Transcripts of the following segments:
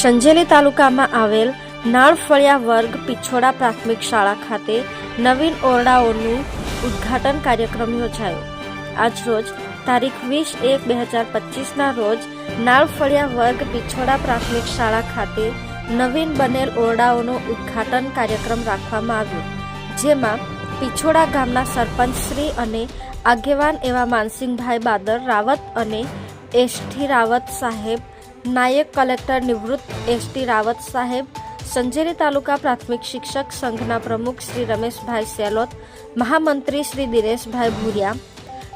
સંજેલી તાલુકામાં આવેલ નાળફળિયા વર્ગ પિછોડા પ્રાથમિક શાળા ખાતે નવીન ઓરડાઓનું ઉદ્ઘાટન કાર્યક્રમ યોજાયો. આજરોજ તારીખ વીસ એક બે હજાર પચીસના રોજ નાળફળિયા વર્ગ પિછોડા પ્રાથમિક શાળા ખાતે નવીન બનેલ ઓરડાઓનો ઉદ્ઘાટન કાર્યક્રમ રાખવામાં આવ્યો, જેમાં પિછોડા ગામના સરપંચ શ્રી અને આગેવાન એવા માનસિંહભાઈ બાદર રાવત અને એસટી રાવત સાહેબ, નાયક કલેક્ટર નિવૃત્ત એસટી રાવત સાહેબ સંજેલી તાલુકા પ્રાથમિક શિક્ષક સંઘના પ્રમુખ શ્રી રમેશભાઈ સેલોત, મહામંત્રી શ્રી દિનેશભાઈ ભૂરિયા,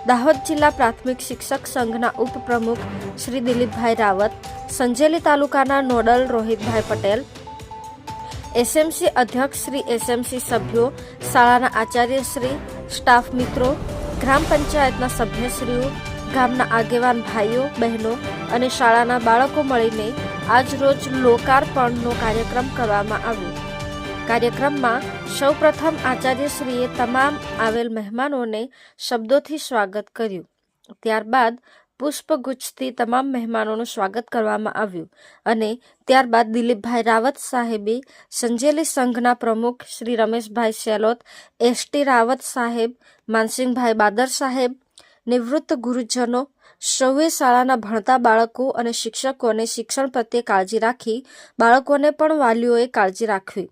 દાહોદ જિલ્લા પ્રાથમિક શિક્ષક સંઘના ઉપપ્રમુખ શ્રી દિલીપભાઈ રાવત, સંજેલી તાલુકાના નોડલ રોહિતભાઈ પટેલ, એસએમસી અધ્યક્ષ શ્રી એસએમસી સભ્યો, શાળાના આચાર્યશ્રી સ્ટાફ મિત્રો, ગ્રામ પંચાયતના સભ્યશ્રીઓ ગામના આગેવાન ભાઈઓ, બહેનો અને શાળાના બાળકો મળીને આજરોજ લોકાર્પણનો કાર્યક્રમ કરવામાં આવ્યો. કાર્યક્રમમાં સૌપ્રથમ આચાર્યશ્રીએ તમામ આવેલ મહેમાનોને શબ્દોથી સ્વાગત કર્યું. ત્યારબાદ પુષ્પગુચ્છથી તમામ મહેમાનોનું સ્વાગત કરવામાં આવ્યું અને ત્યારબાદ દિલીપભાઈ રાવત સાહેબે સંજેલી સંઘના પ્રમુખ શ્રી રમેશભાઈ સેલોત એસટી રાવત સાહેબ, માનસિંહભાઈ બાદર સાહેબ નિવૃત્ત ગુરુજનો સૌએ શાળાના ભણતા બાળકો અને શિક્ષકોને શિક્ષણ પ્રત્યે કાળજી રાખી બાળકોને પણ વાલીઓએ કાળજી રાખવી.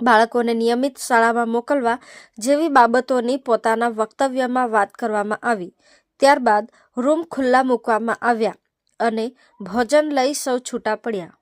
બાળકોને નિયમિત શાળામાં મોકલવા જેવી બાબતોની પોતાના વક્તવ્યમાં વાત કરવામાં આવી. ત્યારબાદ રૂમ ખુલ્લા મૂકવામાં આવ્યા અને ભોજન લઈ સૌ છૂટા પડ્યા.